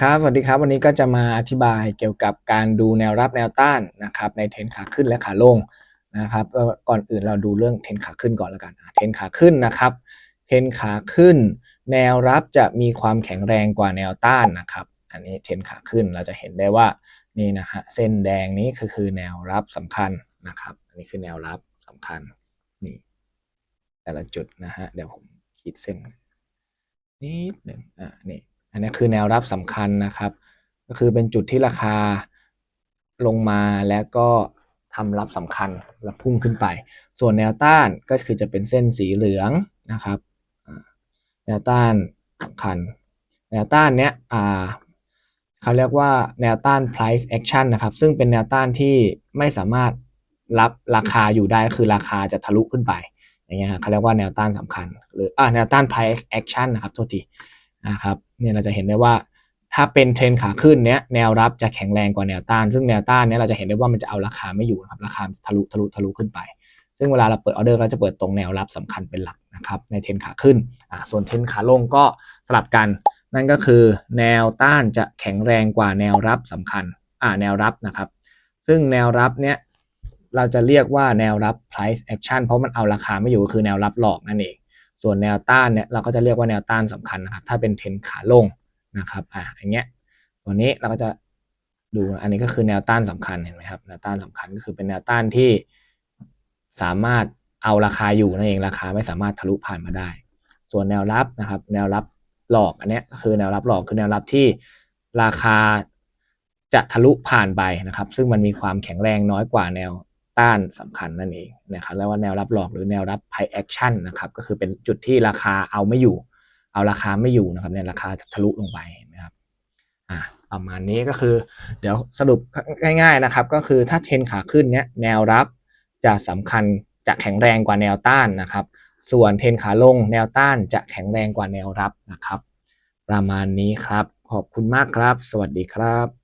ครับสวัสดีครับวันนี้ก็จะมาอธิบายเกี่ยวกับการดูแนวรับแนวต้านนะครับในเทรนขาขึ้นและขาลงนะครับก่อนอื่นเราดูเรื่องเทรนขาขึ้นก่อนแล้วกันเทรนขาขึ้นนะครับเทรนขาขึ้น แนวรับจะมีความแข็งแรงกว่าแนวต้านนะครับ อันนี้เทรนขาขึ้นเราจะเห็นได้ว่านี่นะฮะเส้นแดงนี้ก็คือแนวรับสำคัญนะครับอันนี้คือแนวรับสำคัญนี่แต่ละจุดนะฮะเดี๋ยวผมขีดเส้นนิดหนึ่งอะนี่ อันนี้คือแนวรับสำคัญนะครับ ก็คือเป็นจุดที่ราคาลงมาแล้วก็ทำรับสำคัญแล้วพุ่งขึ้นไป ส่วนแนวต้านก็คือจะเป็นเส้นสีเหลืองนะครับ แนวต้านสำคัญ แนวต้านเนี้ยเขาเรียกว่าแนวต้าน price action นะครับ ซึ่งเป็นแนวต้านที่ไม่สามารถรับราคาอยู่ได้คือราคาจะทะลุขึ้นไปอย่างเงี้ยเขาเรียกว่าแนวต้านสำคัญ หรืออ่าแนวต้าน price action นะครับโทษที นะครับเนี่ยเราจะเห็นได้ว่าถ้าเป็นเทรนขาขึ้นเนี้ยแนวรับจะแข็งแรงกว่าแนวต้าน ซึ่งแนวต้านเนี้ยเราจะเห็นได้ว่ามันจะเอาราคาไม่อยู่นะครับราคาทะลุทะลุทะลุขึ้นไป ซึ่งเวลาเราเปิดออเดอร์เราจะเปิดตรงแนวรับสำคัญเป็นหลักนะครับในเทรนขาขึ้นอ่าส่วนเทรนขาลงก็สลับกัน นั่นก็คือแนวต้านจะแข็งแรงกว่าแนวรับสำคัญอ่าแนวรับนะครับ ซึ่งแนวรับเนี้ยเราจะเรียกว่าแนวรับ price action เพราะมันเอาราคาไม่อยู่ก็คือแนวรับหลอกนั่นเอง ส่วนแนวต้านเนี่ยเราก็จะเรียกว่าแนวต้านสำคัญนะครับ ถ้าเป็นเทรนขาลงนะครับอ่าอย่างเงี้ยตัวนี้เราก็จะดูอันนี้ก็คือแนวต้านสำคัญเห็นไหมครับแนวต้านสำคัญก็คือเป็นแนวต้านที่สามารถเอาราคาอยู่นั่นเองราคาไม่สามารถทะลุผ่านมาได้ ส่วนแนวรับนะครับ แนวรับหลอกอันนี้คือแนวรับหลอกคือแนวรับที่ราคาจะทะลุผ่านไปนะครับ ซึ่งมันมีความแข็งแรงน้อยกว่าแนว ต้านสำคัญนั่นเองนะครับแล้วว่าแนวรับหลอกหรือแนวรับ price action นะครับก็คือเป็นจุดที่ราคาเอาไม่อยู่ เอาราคาไม่อยู่นะครับเนี่ยราคาทะลุลงไปนะครับอ่าประมาณนี้ก็คือ เดี๋ยวสรุปง่าย ๆนะครับ ก็คือถ้าเทรนขาขึ้นเนี้ยแนวรับจะสำคัญจะแข็งแรงกว่าแนวต้านนะครับ ส่วนเทรนขาลงแนวต้านจะแข็งแรงกว่าแนวรับนะครับ ประมาณนี้ครับ ขอบคุณมากครับ สวัสดีครับ